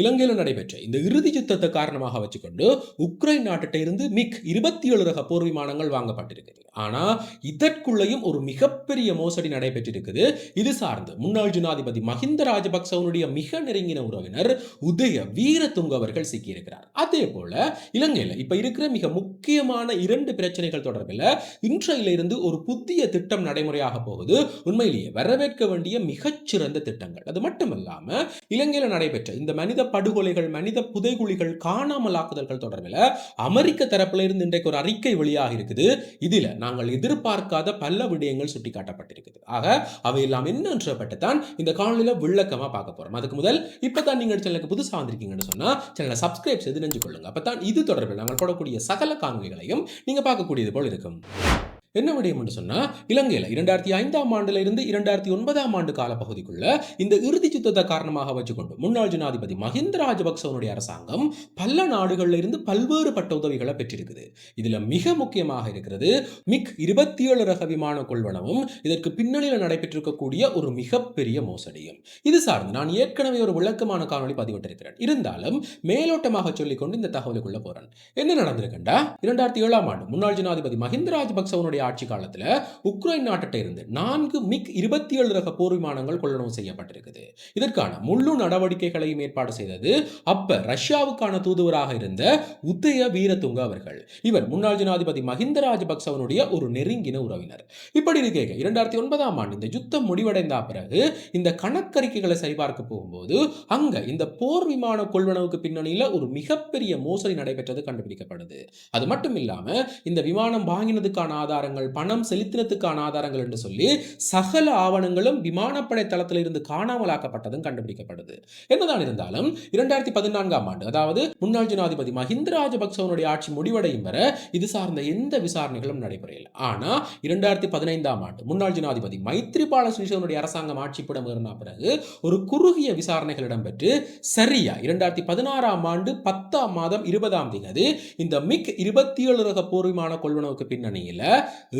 இலங்கையில் நடைபெற்ற இந்த இறுதி யுத்தத்தை காரணமாக வச்சுக்கொண்டு உக்ரைன் நாட்டிட்ட இருந்து மிக் இருபத்தி ஏழு ரக போர் விமானங்கள் வாங்கப்பட்டிருக்குது. ஆனால் இதற்குள்ளேயும் ஒரு மிகப்பெரிய மோசடி நடைபெற்றிருக்குது. இது சார்ந்து முன்னாள் ஜனாதிபதி மஹிந்த ராஜபக்சவனுடைய மிக நெருங்கின உறவினர் உதய வீரதுங்க அவர்கள் சிக்கியிருக்கிறார். அதே போல இலங்கையில் இப்ப இருக்கிற மிக முக்கியமான இரண்டு பிரச்சனைகள் தொடர்பில் இன்றையிலிருந்து ஒரு புதிய திட்டம் நடைமுறையாக போகுது. உண்மையிலேயே வரவேற்க வேண்டிய மிகச்சிறந்த திட்டங்கள். அது மட்டுமல்லாம இலங்கையில் நடைபெற்ற இந்த மனித படுகொலைகள் மனித புதைகுழிகள் காணாமலாக்குதல்கள் தொடர்பில் அமெரிக்க தரப்புல இருந்து இன்றைக்கு ஒரு அறிக்கை வெளியாக இருக்குது. இதுல நாங்கள் எதிர்பார்க்காத பல விடயங்கள் சுட்டிக்காட்டப்பட்டிருக்குது. ஆக அவையெல்லாம் என்னன்றப்பட்டு தான் இந்த காணொலியில் விளக்கமாக பார்க்க போறோம். அதுக்கு முதல் இப்பதான் நீங்க சேனலுக்கு புதுசா வந்திருக்கீங்கன்னு சொன்னா சேனலை சப்ஸ்கிரைப் செய்து நெஞ்சு கொள்ளுங்க. அப்பதான் இது தொடர்பில் நாங்கள் போடக்கூடிய சகல காணொலிகளையும் நீங்க பார்க்கக்கூடியது போல் இருக்கும். என்ன விடயம் என்று சொன்னால் இலங்கையில் இரண்டாயிரத்தி ஐந்தாம் ஆண்டுல இருந்து இரண்டாயிரத்தி ஒன்பதாம் ஆண்டு கால பகுதிக்குள்ள இந்த இறுதி சுத்தத்தை காரணமாக வச்சுக்கொண்டு முன்னாள் ஜனாதிபதி மஹிந்த ராஜபக்சவனுடைய அரசாங்கம் பல நாடுகளில் இருந்து பல்வேறுபட்ட உதவிகளை பெற்றிருக்குது. இதுல மிக முக்கியமாக இருக்கிறது மிக் இருபத்தி ஏழு ரக விமான கொள்வனவும் இதற்கு பின்னணியில் நடைபெற்றிருக்கக்கூடிய ஒரு மிகப்பெரிய மோசடியும். இது சார்ந்து நான் ஏற்கனவே ஒரு விளக்கமான காணொலி பதிவிட்டிருக்கிறேன். இருந்தாலும் மேலோட்டமாக சொல்லிக்கொண்டு இந்த தகவலுக்குள்ள போறேன். என்ன நடந்திருக்கண்டா? இரண்டாயிரத்தி ஏழாம் ஆண்டு முன்னாள் ஜனாதிபதி மஹிந்த ராஜபக்சவனுடைய ஆட்சி காலத்தில் உக்ரைன் நாட்டிட்ட இருந்து நான்கு மிக் இருபத்தி ஏழு ரக போர் விமானங்கள் கொள்ளளவு செய்யப்பட்டிருக்குது. இதற்கான முழு நடவடிக்கைகளையும் ஏற்பாடு செய்தது அப்ப ரஷ்யாவுக்கான தூதுவராக இருந்த உதய வீரதுங்க அவர்கள். இவர் முன்னாள் ஜனாதிபதி மஹிந்த ராஜபக்சவனுடைய ஒரு நெருங்கின உறவினர். இப்படி இருக்க இரண்டாயிரத்தி ஒன்பதாம் ஆண்டு இந்த யுத்தம் முடிவடைந்த பிறகு இந்த கணக்கறிக்கைகளை சரிபார்க்க போகும்போது அங்க இந்த போர் விமான கொள்வனவுக்கு பின்னணியில் ஒரு மிகப்பெரிய மோசடி நடைபெற்றது கண்டுபிடிக்கப்படுது. அது மட்டும் இல்லாம இந்த விமானம் வாங்கினதுக்கான ஆதாரங்கள் பணம் செலுத்தினத்துக்கான ஆதாரங்கள் என்று சொல்லி சகல ஆவணங்களும் விமானப்படை தளத்தில் இருந்து காணாமலாக்கப்பட்டதும் கண்டுபிடிக்கப்படுது. என்னதான் இருந்தாலும் இரண்டாயிரத்தி பதினான்காம் ஆண்டு அதாவது முன்னாள் ஜனாதிபதி மஹிந்த ராஜபக்சவனுடைய ஆட்சி முடிவடையும் வர இது சார்ந்த எந்த விசாரணைகளும் நடைபெறவில்லை. ஆனால் இரண்டாயிரத்தி பதினைந்தாம் ஆண்டு முன்னாள் ஜனாதிபதி மைத்ரிபால சிறிசேனுடைய அரசாங்கம் ஆட்சிப்பிடம் ஏறின பிறகு ஒரு குறுகிய விசாரணைகள் இடம்பெற்று சரியா இரண்டாயிரத்தி பதினாறாம் ஆண்டு பத்தாம் மாதம் இருபதாம் தேதி இந்த மிக் இருபத்தி ஏழு ரக போர் விமான கொள்வனவுக்கு பின்னணியில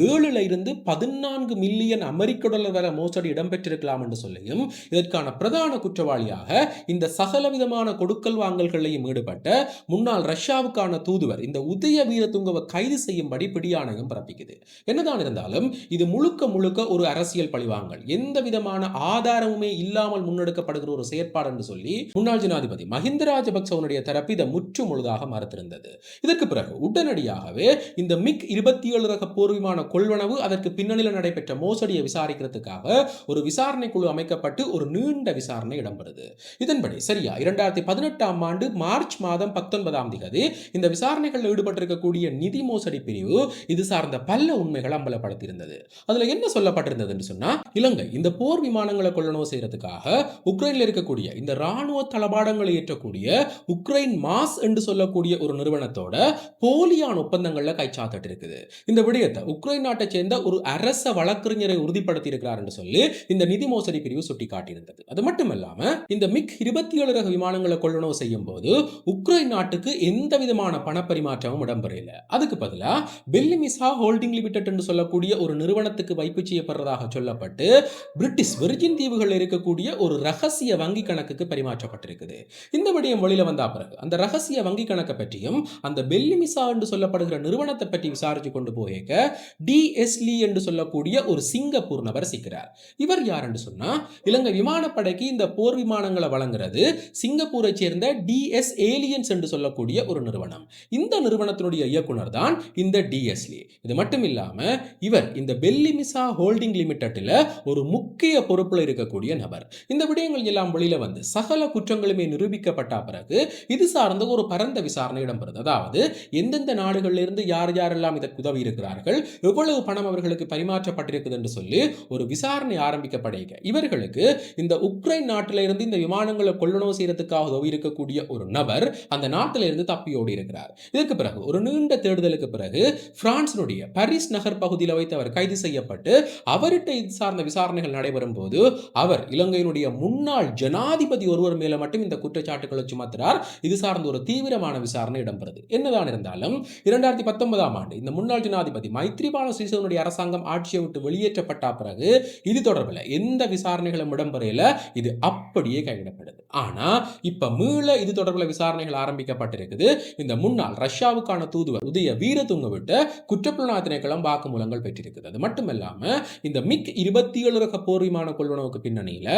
ஏழுல இருந்து பதினான்கு மில்லியன் அமெரிக்க டாலர் வரை மோசடி இடம்பெற்றிருக்கலாம் என்று சொல்லியும் இதற்கான பிரதான குற்றவாளியாக இந்த சகலவிதமான கொடுக்கல் வாங்கல்களையும் ஈடுபட்ட முன்னாள் ரஷ்யாவுக்கான தூதுவர் இந்த உதய வீரத்துங்கவை கைது செய்யும்படி பிடியாணையம் பிறப்பிக்குது. என்னதான் இருந்தாலும் இது முழுக்க முழுக்க ஒரு அரசியல் பழிவாங்கல். எந்த விதமான ஆதாரமுமே இல்லாமல் முன்னெடுக்கப்படுகிற ஒரு செயற்பாடு என்று சொல்லி முன்னாள் ஜனாதிபதி மஹிந்த ராஜபக்சவனுடைய தரப்பு இதை முற்று முழுதாக மறுத்திருந்தது. இதற்கு பிறகு உடனடியாகவே இந்த மிக் இருபத்தி ஏழு ரக போர் விமான கொள்வனவு அதற்கு பின்னணியில் நடைபெற்ற மோசடியை விசாரிக்கிறதுக்காக ஒரு விசாரணை குழு அமைக்கப்பட்டு ஒரு நீண்ட விசாரணை இடம்பெறுது. இதன்படி சரியா இரண்டாயிரத்தி பதினெட்டாம் ஆண்டு மார்ச் மாதம் பத்தொன்பதாம் தேதி இந்த விசாரணைகளில் ஈடுபட்டிருக்கக்கூடிய நிதி மோசடி பிரிவு இது சார்ந்த பல உண்மைகளை அம்பலப்படுத்தியிருந்தது. அதுல என்ன சொல்லப்பட்டிருந்ததுன்னு சொன்னா இலங்கை இந்த போர் விமானங்களை கொள்ளணவு செய்யறதுக்காக உக்ரைன்ல இருக்கக்கூடிய இந்த ராணுவ தளபாடங்களை ஏற்றக்கூடிய உக்ரைன் மாஸ் என்று சொல்லக்கூடிய ஒரு நிறுவனத்தோட போலியான ஒப்பந்தங்கள்ல கைச்சாத்திட்டு இருக்குது இந்த விடயத்தை உக்ரைன் நாட்டை சேர்ந்த ஒரு அரச வழக்கறிஞரை உறுதிப்படுத்தி இருக்கிறார் என்று சொல்லி இந்த நிதி மோசடி பிரிவு சுட்டிக்காட்டியிருந்தது. அது மட்டுமல்லாம இந்த மிக் இருபத்தி ஏழு ரக விமானங்களை கொள்ளணவு செய்யும் போது உக்ரைன் நாட்டுக்கு எந்த விதமான பணப்பரிமாற்றமும் இடம்பெறல. அதுக்கு பதிலாக பெல்லிமிசா ஹோல்டிங் லிமிடெட் என்று சொல்லக்கூடிய ஒரு நிறுவனத்துக்கு வைப்பு செய்யப்படுறதாக சொல்லப்பட்டு பிரிட்டிஷ் வெர்ஜின் தீவுகளில் இருக்கக்கூடிய ஒரு ரகசிய வங்கி கணக்குக்கு பரிமாற்றப்பட்டிருக்குது. இந்த விடயம் வெளியில வந்த பிறகு அந்த ரகசிய வங்கி கணக்கை பற்றியும் அந்த பெல்லிமிசா என்று சொல்லப்படுகிற நிறுவனத்தை பற்றி விசாரிச்சு கொண்டு போயிருக்க டிஎஸ்லி என்று சொல்லக்கூடிய ஒரு சிங்கப்பூர் நபர் சிக்கிறார். இவர் யார் என்று சொன்னால் இலங்கை விமானப்படைக்கு இந்த போர் விமானங்களை வழங்குறது சிங்கப்பூரை சேர்ந்த டிஎஸ் ஏலியன்ஸ் என்று சொல்லக்கூடிய ஒரு நிறுவனம். இந்த நிறுவனத்தினுடைய இயக்குனர் தான் இந்த டிஎஸ்லி இது மட்டும் இல்லாமல் இவர் இந்த பெல்லிமிசா ஹோல்டிங் லிமிடெட்ல ஒரு முக்கிய பொறுப்பில் இருக்கக்கூடிய நபர். இந்த விடயங்கள் எல்லாம் வெளியில் வந்து சகல குற்றங்களுமே நிரூபிக்கப்பட்ட பிறகு இது சார்ந்த ஒரு பரந்த விசாரணை இடம்பெறுது. அதாவது எந்தெந்த நாடுகளிலிருந்து யார் யாரெல்லாம் இதற்கு உதவி இருக்கிறார்கள் எவ்வளவு பணம் அவர்களுக்கு பரிமாற்றப்பட்டிருக்குது என்று சொல்லி ஒரு விசாரணை ஆரம்பிக்கப்படுக. இவர்களுக்கு இந்த உக்ரைன் நாட்டில இருந்து இந்த விமானங்களை கொள்ளுணவு செய்யறதுக்காக உதவி இருக்கக்கூடிய ஒரு நபர் அந்த நாட்டில இருந்து தப்பியோடி இருக்கிறார். இதற்கு பிறகு ஒரு நீண்ட தேடுதலுக்கு பிறகு பிரான்சினுடைய பாரிஸ் நகர் பகுதியில் வைத்து அவர் கைது செய்யப்பட்டு அவர்கிட்ட இது சார்ந்த விசாரணைகள் நடைபெறும் போது அவர் இலங்கையினுடைய முன்னாள் ஜனாதிபதி ஒருவர் மேல மட்டும் இந்த குற்றச்சாட்டுகளை சுமத்துறார். இது சார்ந்த ஒரு தீவிரமான விசாரணை இடம்பெறுது. என்னதான் இருந்தாலும் இரண்டாயிரத்தி பத்தொன்பதாம் ஆண்டு இந்த முன்னாள் ஜனாதிபதி மைத்ரி மைத்ரிபால சிறிசேனுடைய அரசாங்கம் ஆட்சியை விட்டு வெளியேற்றப்பட்ட பிறகு இது தொடர்பில் எந்த விசாரணைகளும் இடம்பெறையில் இது அப்படியே கைவிடப்படுது. ஆனால் இப்போ மீள இது தொடர்பில் விசாரணைகள் ஆரம்பிக்கப்பட்டிருக்குது. இந்த முன்னாள் ரஷ்யாவுக்கான தூதுவர் உதய வீரதுங்க விட்டு குற்றப்புலனா திணைக்களம் வாக்குமூலங்கள் பெற்றிருக்குது. அது மட்டும் இல்லாமல் இந்த மிக் இருபத்தி ஏழு ரக போர் விமான கொள்வனவுக்கு பின்னணியில்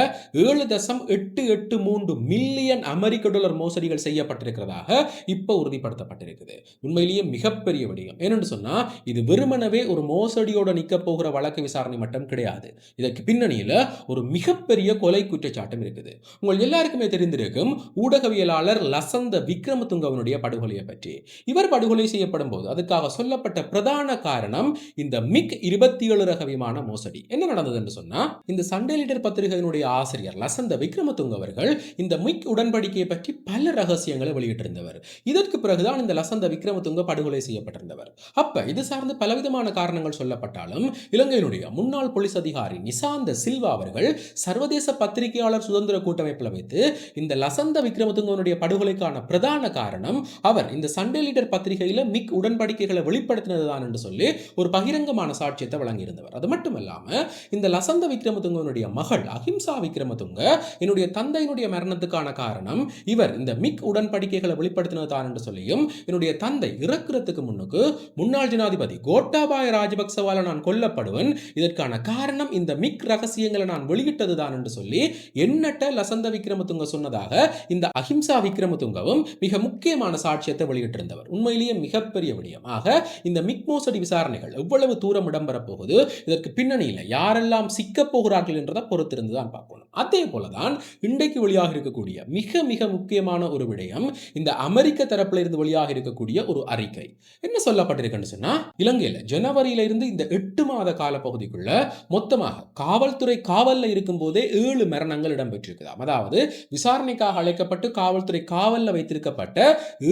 ஏழு தசம் எட்டு எட்டு மூன்று மில்லியன் அமெரிக்க டாலர் மோசடிகள் செய்யப்பட்டிருக்கிறதாக இப்போ உறுதிப்படுத்தப்பட்டிருக்குது. உண்மையிலேயே மிகப்பெரிய விடயம். ஏனென்று சொன்னால் இது வெறுமனவே ஏற்கனவே ஒரு மோசடியோட நிக்க போகிற வழக்கு விசாரணை மட்டும் கிடையாது. இதற்கு பின்னணியில ஒரு மிகப்பெரிய கொலை குற்றச்சாட்டும் இருக்குது. உங்கள் எல்லாருக்குமே தெரிந்திருக்கும் ஊடகவியலாளர் லசந்த விக்ரமதுங்கவனுடைய படுகொலையை பற்றி. இவர் படுகொலை செய்யப்படும் போது அதுக்காக சொல்லப்பட்ட பிரதான காரணம் இந்த மிக் இருபத்தி ஏழு ரக விமான மோசடி. என்ன நடந்தது என்று சொன்னா இந்த சண்டே லீடர் பத்திரிகையினுடைய ஆசிரியர் லசந்த விக்ரமதுங்க அவர்கள் இந்த மிக் உடன்படிக்கையை பற்றி பல ரகசியங்களை வெளியிட்டிருந்தவர். இதற்கு பிறகுதான் இந்த லசந்த விக்ரமதுங்க படுகொலை செய்யப்பட்டிருந்தவர். அப்ப இது சார்ந்து பலவிதமான காரணங்கள் சொல்லப்பட்டாலும் இலங்கையினுடைய முன்னாள் போலீஸ் அதிகாரி நிசாந்த சில்வா அவர்கள் சர்வதேச பத்திரிகையாளர் சுதந்திர கூட்டமைப்பில் வைத்து இந்த லசந்த விக்ரமதுங்கனுடைய படுகொலைக்கான பிரதான காரணம் அவர் இந்த சண்டே லீடர் பத்திரிகையில் மிக் உடன்படிக்கைகளை வெளிப்படுத்தினதுதான் என்று சொல்லி ஒரு பகிரங்கமான சாட்சியத்தை வழங்கியிருந்தவர். அது மட்டுமல்லாமல் இந்த லசந்த விக்ரமதுங்கனுடைய மகள் அஹிம்சா விக்ரமதுங்க என்னுடைய தந்தையினுடைய மரணத்துக்கான காரணம் இவர் இந்த மிக் உடன்படிக்கைகளை வெளிப்படுத்தினதுதான் என்று சொல்லியும் என்னுடைய தந்தை இறக்குறதுக்கு முன்னுக்கு முன்னாள் ஜனாதிபதி கோட்டாபா கோட்டாபாய ராஜபக்சவால நான் கொல்லப்படுவேன். இதற்கான காரணம் இந்த மிக் ரகசியங்களை நான் வெளியிட்டதுதான் என்று சொல்லி எண்ணற்ற லசந்த விக்ரமதுங்க சொன்னதாக இந்த அஹிம்சா விக்ரமதுங்கவும் மிக முக்கியமான சாட்சியத்தை வெளியிட்டிருந்தவர். உண்மையிலேயே மிகப்பெரிய விடயம் ஆக இந்த மிக் மோசடி விசாரணைகள் எவ்வளவு தூரம் இடம்பெறப் போகுது இதற்கு பின்னணியில் யாரெல்லாம் சிக்கப் போகிறார்கள் என்றதை பொறுத்திருந்து தான் பார்க்கணும். அதே போலதான் இன்றைக்கு வெளியாக இருக்கக்கூடிய மிக மிக முக்கியமான ஒரு விடயம் இந்த அமெரிக்க தரப்பில் இருந்து வெளியாக இருக்கக்கூடிய ஒரு அறிக்கை. என்ன சொல்லப்பட்டிருக்குன்னு சொன்னா இலங்கையில ஜனவரியிலிருந்து இந்த எட்டு மாத கால பகுதிக்குள்ள மொத்தமாக காவல்துறை காவலில் இருக்கும் போதே ஏழு மரணங்கள் இடம்பெற்றிருக்குதாம் அதாவது விசாரணைக்காக அழைக்கப்பட்டு காவல்துறை காவலில் வைத்திருக்கப்பட்ட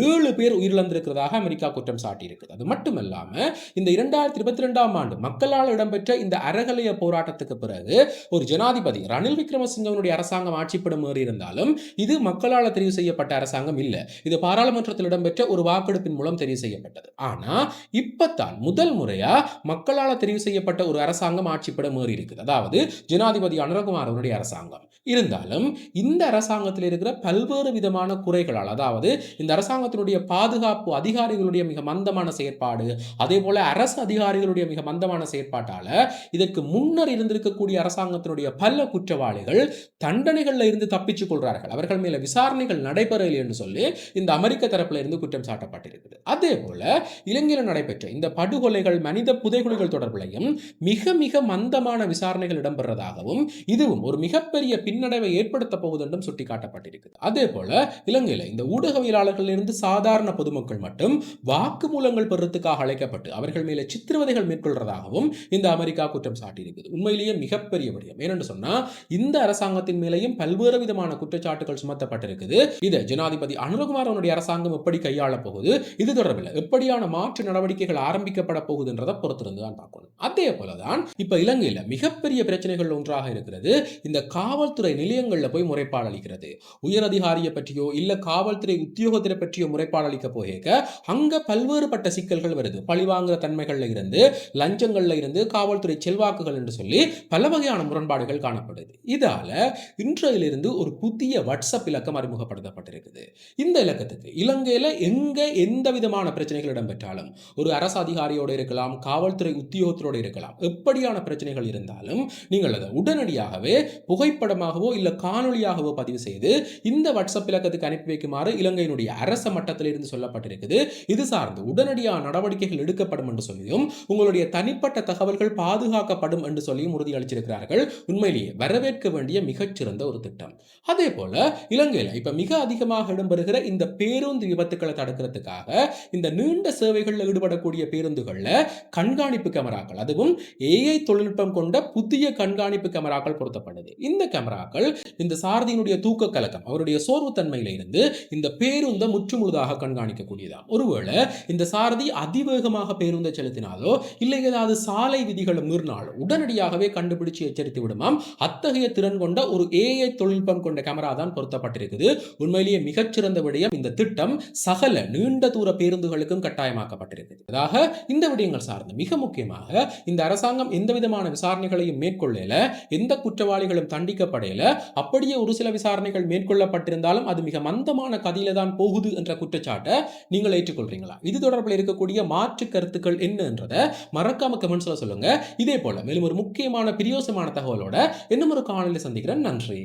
ஏழு பேர் உயிரிழந்திருக்கிறதாக அமெரிக்கா குற்றம் சாட்டியிருக்குது. அது மட்டும் இல்லாம இந்த இரண்டாயிரத்தி இருபத்தி ரெண்டாம் ஆண்டு மக்களால் இடம்பெற்ற இந்த அறகலைய போராட்டத்துக்கு பிறகு ஒரு ஜனாதிபதி ரணில் விக்ரமசிங்கவனுடைய அரசாங்கம் ஆட்சிப்படம் ஏறி இருந்தாலும் இது மக்களால் தெரிவு செய்யப்பட்ட அரசாங்கம் இல்லை. இது பாராளுமன்றத்தில் இடம்பெற்ற ஒரு வாக்கெடுப்பின் மூலம் தெரிவு செய்யப்பட்டது. ஆனா இப்பத்தான் முதல் முறை முறையா மக்களால் தெரிவு செய்யப்பட்ட ஒரு அரசாங்கம் ஆட்சிப்பட மாறி இருக்குது. அதாவது ஜனாதிபதி அனுரகுமார் அவருடைய அரசாங்கம். இருந்தாலும் இந்த அரசாங்கத்தில் இருக்கிற பல்வேறு விதமான குறைகளால் அதாவது இந்த அரசாங்கத்தினுடைய பாதுகாப்பு அதிகாரிகளுடைய மிக மந்தமான செயற்பாடு அதே போல அரசு அதிகாரிகளுடைய மிக மந்தமான செயற்பாட்டால இதற்கு முன்னர் இருந்திருக்கக்கூடிய அரசாங்கத்தினுடைய பல குற்றவாளிகள் தண்டனைகளில் இருந்து தப்பிச்சுக் கொள்கிறார்கள் அவர்கள் மேல விசாரணைகள் நடைபெறவில்லை என்று சொல்லி இந்த அமெரிக்க தரப்பில் இருந்து குற்றம் சாட்டப்பட்டிருக்குது. அதே போல இலங்கையில் நடைபெற்ற இந்த படுகொலைகள் மனித புதைகுழிகள் தொடர்பிலையும் மிக மிக மந்தமான விசாரணைகள் இடம்பெறதாகவும் இதுவும் ஒரு மிகப்பெரிய பின்னடைவை ஏற்படுத்த போகுது என்றும் சுட்டிக்காட்டப்பட்டிருக்குது. அதே போல இலங்கையில் இந்த ஊடகவியலாளர்கள் இருந்து சாதாரண பொதுமக்கள் மட்டும் வாக்குமூலங்கள் பெறத்துக்காக அழைக்கப்பட்டு அவர்கள் மேலே சித்திரவதைகள் மேற்கொள்றதாகவும் இந்த அமெரிக்கா குற்றம் சாட்டியிருக்குது. உண்மையிலேயே மிகப்பெரிய விடயம். ஏனென்று சொன்னா இந்த அரசாங்கத்தின் மேலேயும் பல்வேறு விதமான குற்றச்சாட்டுகள் சுமத்தப்பட்டிருக்குது. இதை ஜனாதிபதி அனுரகுமார் அவனுடைய அரசாங்கம் எப்படி கையாள போகுது? இது தொடர்பில் எப்படியான மாற்று நடவடிக்கைகள் ஆரம்பிக்கப்பட போகுது போகுதுன்றதை பொறுத்திருந்து தான் பார்க்கணும். அதே போலதான் இப்ப இலங்கையில மிகப்பெரிய பிரச்சனைகள் ஒன்றாக இருக்கிறது. இந்த காவல்துறை நிலையங்கள்ல போய் முறைப்பாடு அளிக்கிறது. உயர் அதிகாரியை பற்றியோ இல்ல காவல்துறை உத்தியோகத்தினை பற்றியோ முறைப்பாடு அளிக்க போக அங்க பல்வேறுபட்ட சிக்கல்கள் வருது. பழிவாங்குற தன்மைகள்ல இருந்து லஞ்சங்கள்ல இருந்து காவல்துறை செல்வாக்குகள் என்று சொல்லி பல வகையான முரண்பாடுகள் காணப்படுது. இதால இன்றையிலிருந்து ஒரு புதிய வாட்ஸ்அப் இலக்கம் அறிமுகப்படுத்தப்பட்டிருக்குது. இந்த இலக்கத்துக்கு இலங்கையில எங்க எந்த விதமான பிரச்சனைகள் இடம்பெற்றாலும் ஒரு அரசு அதிகாரியோடு இருக்கலாம் காவல்துறை உத்தியோகத்தோடு இருக்கலாம். எப்படியான பிரச்சனைகள் இருந்தாலும் நீங்கள் அதை உடனடியாகவே புகைப்படமாகவோ இல்லை காணொளியாகவோ பதிவு செய்து இந்த வாட்ஸ்அப் இலக்கத்துக்கு அனுப்பி வைக்குமாறு இலங்கையினுடைய அரச மட்டத்திலிருந்து சொல்லப்பட்டிருக்குது. இது சார்ந்து உடனடியாக நடவடிக்கைகள் எடுக்கப்படும் என்று சொல்லியும் உங்களுடைய தனிப்பட்ட தகவல்கள் பாதுகாக்கப்படும் என்று சொல்லியும் உறுதியளிச்சிருக்கிறார்கள் உண்மையிலேயே வரவேற்க வேண்டிய மிகச்சிறந்த ஒரு திட்டம். அதே போல இலங்கையில் இப்ப மிக அதிகமாக இடம்பெறுகிற இந்த பேருந்து விபத்துக்களை தடுக்கிறதுக்காக இந்த நீண்ட சேவைகளில் ஈடுபடக்கூடிய பேருந்துகளில் கண்காணிப்பு கேமராக்கள். அதுவும் ஏஐ தொழில்நுட்பம் கொண்ட புதிய கண்காணிப்பு கேமராக்கள் பொருத்தப்படுது இந்த கேமராக்கள் இந்த சாரதியினுடைய தூக்க கலக்கம் அவருடைய சோர்வுத்தன்மையில இருந்து இந்த பேருந்தை முற்றுமுழுதாக கண்காணிக்கக்கூடியதாம் ஒருவேளை இந்த சாரதி அதிவேகமாக பேருந்தை செலுத்தினாலோ இல்லை ஏதாவது சாலை விதிகளை மீறினாலோ உடனடியாகவே கண்டுபிடிச்சு எச்சரித்து விடுமாம் அத்தகைய திறன் கொண்ட ஒரு ஏஐ தொழில்நுட்பம் கொண்ட கேமரா தான் பொருத்தப்பட்டிருக்குது. உண்மையிலேயே மிகச்சிறந்த விடயம் இந்த திட்டம் சகல நீண்ட தூர பேருந்துகளுக்கும் கட்டாயமாக்கப்பட்டிருக்குது. அதாக இந்த விடயங்கள் சார்ந்து மிக முக்கியமாக இந்த அரசாங்கம் எந்த விதமான விசாரணைகளையும் மேற்கொள்ளல எந்த குற்றவாளிகளும் தண்டிக்கப்படையில அப்படியே ஒரு சில விசாரணைகள் மேற்கொள்ளப்பட்டிருந்தாலும் அது மிக மந்தமான கதியில தான் போகுது என்ற குற்றச்சாட்டை நீங்கள் ஏற்றுக்கொள்றீங்களா? இது தொடர்பில் இருக்கக்கூடிய மாற்று கருத்துக்கள் என்னன்றதை மறக்காம கமெண்ட்ஸ்ல சொல்லுங்க. இதே போல மேலும் ஒரு முக்கியமான பிரியோசமான தகவலோட இன்னும் ஒரு காணொலி சந்திக்கிறேன். நன்றி.